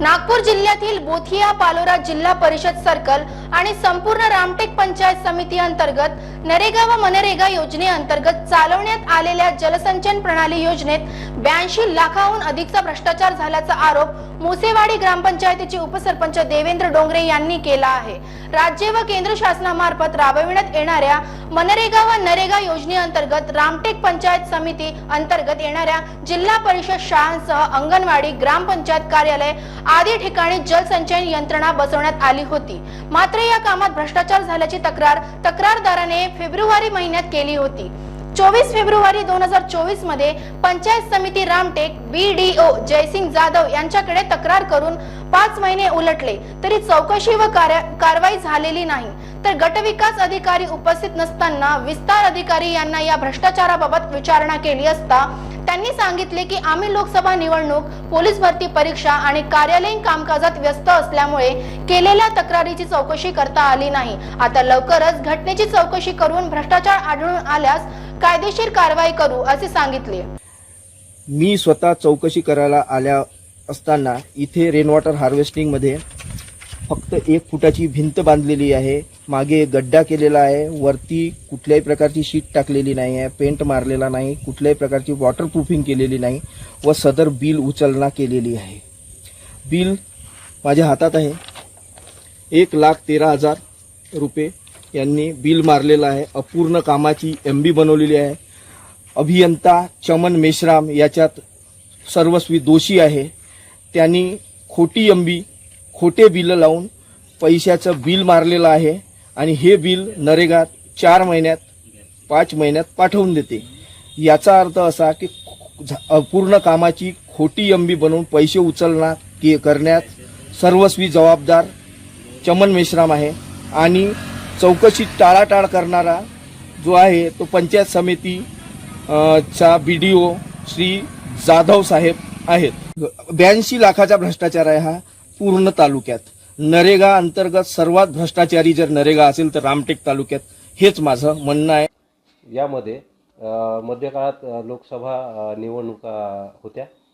नागपूर जिल्ह्यातील बोथिया पालोरा जिल्हा परिषद सर्कल आणि संपूर्ण रामटेक पंचायत समिती अंतर्गत नरेगा व मनरेगा योजनेअंतर्गत चालवण्यात आलेल्या जलसंचन प्रणाली योजनेत ब्याऐंशी लाखाहून अधिकचा भ्रष्टाचार झाल्याचा आरोप मुसेवाडी ग्रामपंचायतीचे उपसरपंच देवेंद्र डोंगरे यांनी केला आहे. राज्य व केंद्र शासनामार्फत राबविण्यात येणाऱ्या मनरेगा व नरेगा योजनेअंतर्गत रामटेक पंचायत समिती अंतर्गत येणाऱ्या जिल्हा परिषद शाळांसह अंगणवाडी ग्रामपंचायत कार्यालय आदी ठिकाणी जलसंचयन यंत्रणा बसवण्यात आली होती. मात्र या कामात भ्रष्टाचार झाल्याची तक्रार तक्रारदाराने फेब्रुवारी महिन्यात केली होती. चोवीस फेब्रुवारी दोन हजार चोवीसमध्ये पंचायत समिती रामटेक बीडीओ जयसिंग जाधव यांच्याकडे तक्रार करून पाच महिने उलटले तरी चौकशी व कारवाई झालेली नाही. तर गटविकास अधिकारी उपस्थित नसताना विस्तार अधिकारी यांना या भ्रष्टाचाराबाबत विचारणा केली असता त्यांनी सांगितले की आम्ही लोकसभा निवडणूक पोलीस भरती परीक्षा आणि कार्यालयीन कामकाजात व्यस्त असल्यामुळे केलेल्या तक्रारीची चौकशी करता आली नाही. आता लवकरच घटनेची चौकशी करून भ्रष्टाचार आढळून आल्यास कायदेशीर कारवाई करू असे सांगितले. मी स्वतः चौकशी करायला आल्या असताना इथे रेन वॉटर हार्वेस्टिंगमध्ये फक्त एक फुटाची भिंत बांधलेली आहे. मागे गड्डा केलेला आहे. वरती कुठल्याही प्रकारची शीट टाकलेली नाही आहे पेंट मारलेला नाही. कुठल्याही प्रकारची वॉटरप्रूफिंग केलेली नाही व सदर बिल उचलना केलेली आहे. बिल माझ्या हातात आहे. एक लाख तेरा हजार रुपये यांनी बिल मारलेलं आहे. अपूर्ण कामाची एम बी बनवलेली आहे. अभियंता चमन मेश्राम याच्यात सर्वस्वी दोषी आहे. त्यांनी खोटी एम खोटे बिल लावून पैशाचं बिल मारलेलं आहे आणि हे बिल नरेगात चार महिन्यात पाच महिन्यात पाठवून देते. याचा अर्थ असा की झ- अपूर्ण कामाची खोटी एम बनवून पैसे उचलणार की करण्यात सर्वस्वी जबाबदार चमन मेश्राम आहे. आणि चौकशी टाळाटाळ करणारा जो आहे तो पंचायत समिती चा B D O Shri Jadhav साहेब आहेत. ब्याऐंशी लाखाचा भ्रष्टाचार आहे हा पूर्ण तालुक्यात. नरेगा अंतर्गत सर्वात भ्रष्टाचारी जर नरेगा असेल तर रामटेक तालुक्यात हेच माझं म्हणणं आहे. यामध्ये मध्यकाळात लोकसभा निवडणुका होत्या.